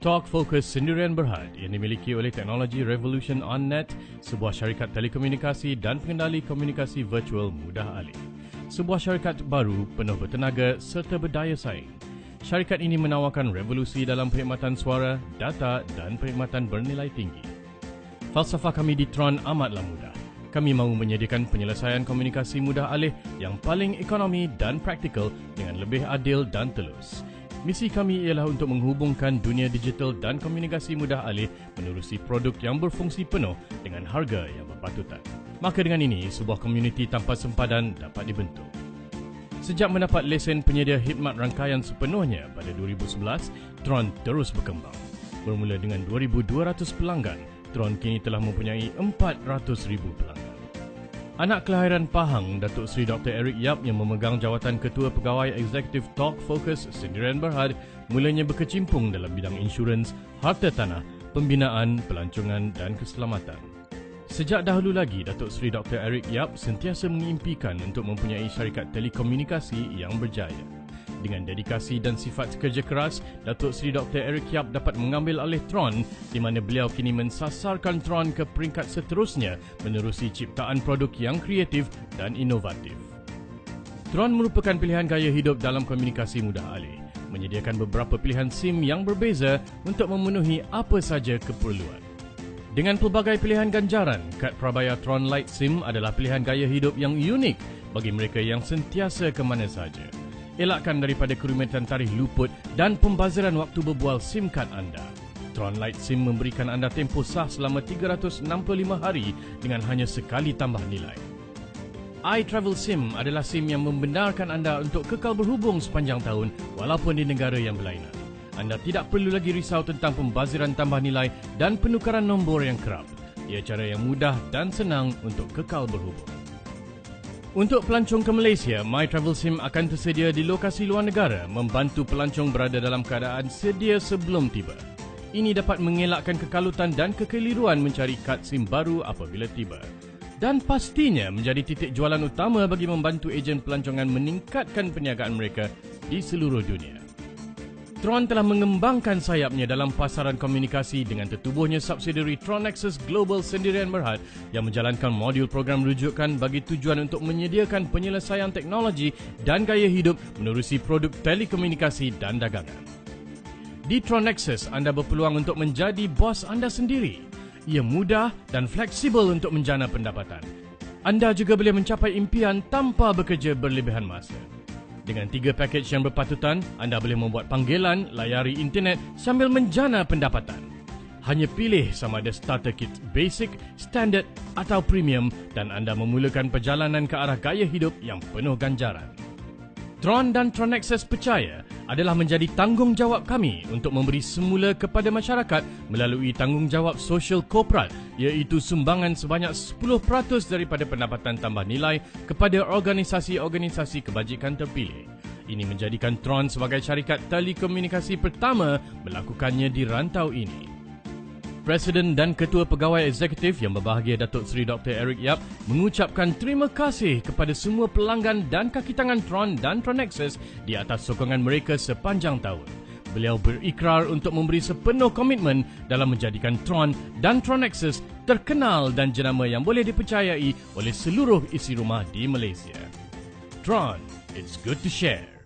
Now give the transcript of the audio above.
Talk Focus sendirian berhad yang dimiliki oleh teknologi Revolution OnNet, sebuah syarikat telekomunikasi dan pengendali komunikasi virtual mudah alih. Sebuah syarikat baru, penuh bertenaga serta berdaya saing. Syarikat ini menawarkan revolusi dalam perkhidmatan suara, data dan perkhidmatan bernilai tinggi. Falsafah kami di Tron amatlah mudah. Kami mahu menyediakan penyelesaian komunikasi mudah alih yang paling ekonomi dan praktikal dengan lebih adil dan telus. Misi kami ialah untuk menghubungkan dunia digital dan komunikasi mudah alih menerusi produk yang berfungsi penuh dengan harga yang berpatutan. Maka dengan ini, sebuah komuniti tanpa sempadan dapat dibentuk. Sejak mendapat lesen penyedia khidmat rangkaian sepenuhnya pada 2011, Tron terus berkembang. Bermula dengan 2,200 pelanggan, Tron kini telah mempunyai 400,000 pelanggan. Anak kelahiran Pahang, Datuk Seri Dr. Eric Yap yang memegang jawatan Ketua Pegawai Eksekutif Talk Focus Sendirian Berhad mulanya berkecimpung dalam bidang insurans, harta tanah, pembinaan, pelancongan dan keselamatan. Sejak dahulu lagi, Datuk Seri Dr. Eric Yap sentiasa mengimpikan untuk mempunyai syarikat telekomunikasi yang berjaya. Dengan dedikasi dan sifat kerja keras, Datuk Seri Dr. Eric Yap dapat mengambil alih Tron di mana beliau kini mensasarkan Tron ke peringkat seterusnya menerusi ciptaan produk yang kreatif dan inovatif. Tron merupakan pilihan gaya hidup dalam komunikasi mudah alih, menyediakan beberapa pilihan SIM yang berbeza untuk memenuhi apa saja keperluan. Dengan pelbagai pilihan ganjaran, kad prabayar Tron Lite SIM adalah pilihan gaya hidup yang unik bagi mereka yang sentiasa ke mana saja elakkan daripada kerumitan tarikh luput dan pembaziran waktu berbual SIM kad anda. Tron Lite SIM memberikan anda tempoh sah selama 365 hari dengan hanya sekali tambah nilai. iTravel SIM adalah SIM yang membenarkan anda untuk kekal berhubung sepanjang tahun walaupun di negara yang berlainan. Anda tidak perlu lagi risau tentang pembaziran tambah nilai dan penukaran nombor yang kerap. Ia cara yang mudah dan senang untuk kekal berhubung. Untuk pelancong ke Malaysia, My Travel Sim akan tersedia di lokasi luar negara membantu pelancong berada dalam keadaan sedia sebelum tiba. Ini dapat mengelakkan kekalutan dan kekeliruan mencari kad SIM baru apabila tiba. Dan pastinya menjadi titik jualan utama bagi membantu ejen pelancongan meningkatkan perniagaan mereka di seluruh dunia. Tron telah mengembangkan sayapnya dalam pasaran komunikasi dengan tertubuhnya subsidiary Tron Nexus Global Sendirian Berhad yang menjalankan modul program rujukan bagi tujuan untuk menyediakan penyelesaian teknologi dan gaya hidup menerusi produk telekomunikasi dan dagangan. Di Tron Nexus, anda berpeluang untuk menjadi bos anda sendiri. Ia mudah dan fleksibel untuk menjana pendapatan. Anda juga boleh mencapai impian tanpa bekerja berlebihan masa. Dengan tiga pakej yang berpatutan, anda boleh membuat panggilan, layari internet sambil menjana pendapatan. Hanya pilih sama ada starter kit basic, standard atau premium dan anda memulakan perjalanan ke arah gaya hidup yang penuh ganjaran. Tron dan Tronexus percaya adalah menjadi tanggungjawab kami untuk memberi semula kepada masyarakat melalui tanggungjawab sosial korporat iaitu sumbangan sebanyak 10% daripada pendapatan tambah nilai kepada organisasi-organisasi kebajikan terpilih. Ini menjadikan Tron sebagai syarikat telekomunikasi pertama melakukannya di rantau ini. Presiden dan Ketua Pegawai Eksekutif yang berbahagia Datuk Seri Dr. Eric Yap mengucapkan terima kasih kepada semua pelanggan dan kaki tangan Tron dan Tronexus di atas sokongan mereka sepanjang tahun. Beliau berikrar untuk memberi sepenuh komitmen dalam menjadikan Tron dan Tronexus terkenal dan jenama yang boleh dipercayai oleh seluruh isi rumah di Malaysia. Tron, it's good to share.